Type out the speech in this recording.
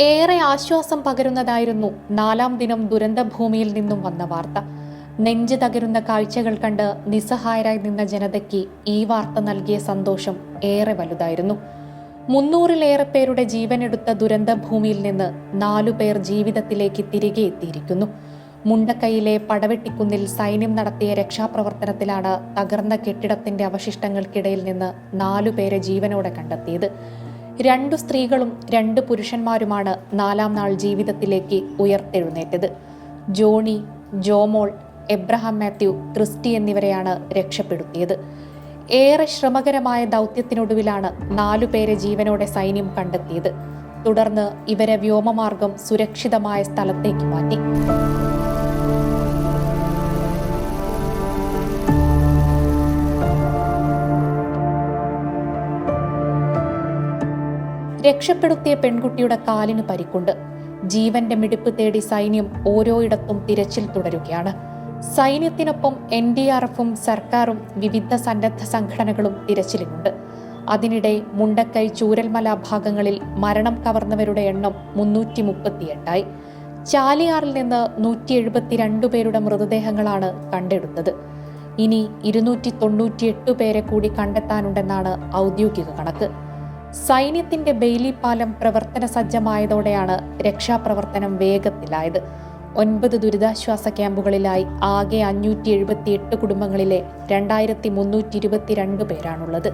ഏറെ ആശ്വാസം പകരുന്നതായിരുന്നു നാലാം ദിനം ദുരന്തഭൂമിയിൽ നിന്നും വന്ന വാർത്ത. നെഞ്ച് തകരുന്ന കാഴ്ചകൾ കണ്ട് നിസ്സഹായരായി നിന്ന ജനതയ്ക്ക് ഈ വാർത്ത നൽകിയ സന്തോഷം ഏറെ വലുതായിരുന്നു. മുന്നൂറിലേറെ പേരുടെ ജീവനെടുത്ത ദുരന്തഭൂമിയിൽ നിന്ന് നാലു പേർ ജീവിതത്തിലേക്ക് തിരികെ എത്തിയിരിക്കുന്നു. മുണ്ടക്കൈയിലെ പടവെട്ടിക്കുന്നിൽ സൈന്യം നടത്തിയ രക്ഷാപ്രവർത്തനത്തിലാണ് തകർന്ന കെട്ടിടത്തിന്റെ അവശിഷ്ടങ്ങൾക്കിടയിൽ നിന്ന് നാലു പേരെ ജീവനോടെ കണ്ടെത്തിയത്. രണ്ടു സ്ത്രീകളും രണ്ട് പുരുഷന്മാരുമാണ് നാലാം നാൾ ജീവിതത്തിലേക്ക് ഉയർത്തെഴുന്നേറ്റത്. ജോണി ജോമോൾ എബ്രഹാം മാത്യു ക്രിസ്റ്റി എന്നിവരെയാണ് രക്ഷപ്പെടുത്തിയത്. ഏറെ ശ്രമകരമായ ദൗത്യത്തിനൊടുവിലാണ് നാലുപേരെ ജീവനോടെ സൈന്യം കണ്ടെത്തിയത്. തുടർന്ന് ഇവരെ വ്യോമമാർഗം സുരക്ഷിതമായ സ്ഥലത്തേക്ക് മാറ്റി. രക്ഷപ്പെടുത്തിയ പെൺകുട്ടിയുടെ കാലിന് പരിക്കുണ്ട്. ജീവന്റെ മിടിപ്പ് തേടി സൈന്യം ഓരോയിടത്തും തിരച്ചിൽ തുടരുകയാണ്. സൈന്യത്തിനൊപ്പം എൻ ഡി ആർ എഫും സർക്കാരും വിവിധ സന്നദ്ധ സംഘടനകളും തിരച്ചിലിനുണ്ട് അതിനിടെ മുണ്ടക്കൈ ചൂരൽമല ഭാഗങ്ങളിൽ മരണം കവർന്നവരുടെ എണ്ണം മുന്നൂറ്റി മുപ്പത്തിയെട്ടായി ചാലിയാറിൽ നിന്ന് നൂറ്റി എഴുപത്തിരണ്ട് പേരുടെ മൃതദേഹങ്ങളാണ് കണ്ടെടുത്തത്. ഇനി ഇരുന്നൂറ്റി തൊണ്ണൂറ്റിയെട്ട് പേരെ കൂടി കണ്ടെത്താനുണ്ടെന്നാണ് ഔദ്യോഗിക കണക്ക്. സൈന്യത്തിന്റെ ബെയിലി പാലം പ്രവർത്തന സജ്ജമായതോടെയാണ് രക്ഷാപ്രവർത്തനം വേഗത്തിലായത്. ഒൻപത് ദുരിതാശ്വാസ ക്യാമ്പുകളിലായി ആകെ അഞ്ഞൂറ്റി എഴുപത്തി എട്ട് കുടുംബങ്ങളിലെ രണ്ടായിരത്തി മുന്നൂറ്റി ഇരുപത്തിരണ്ട് പേരാണുള്ളത്.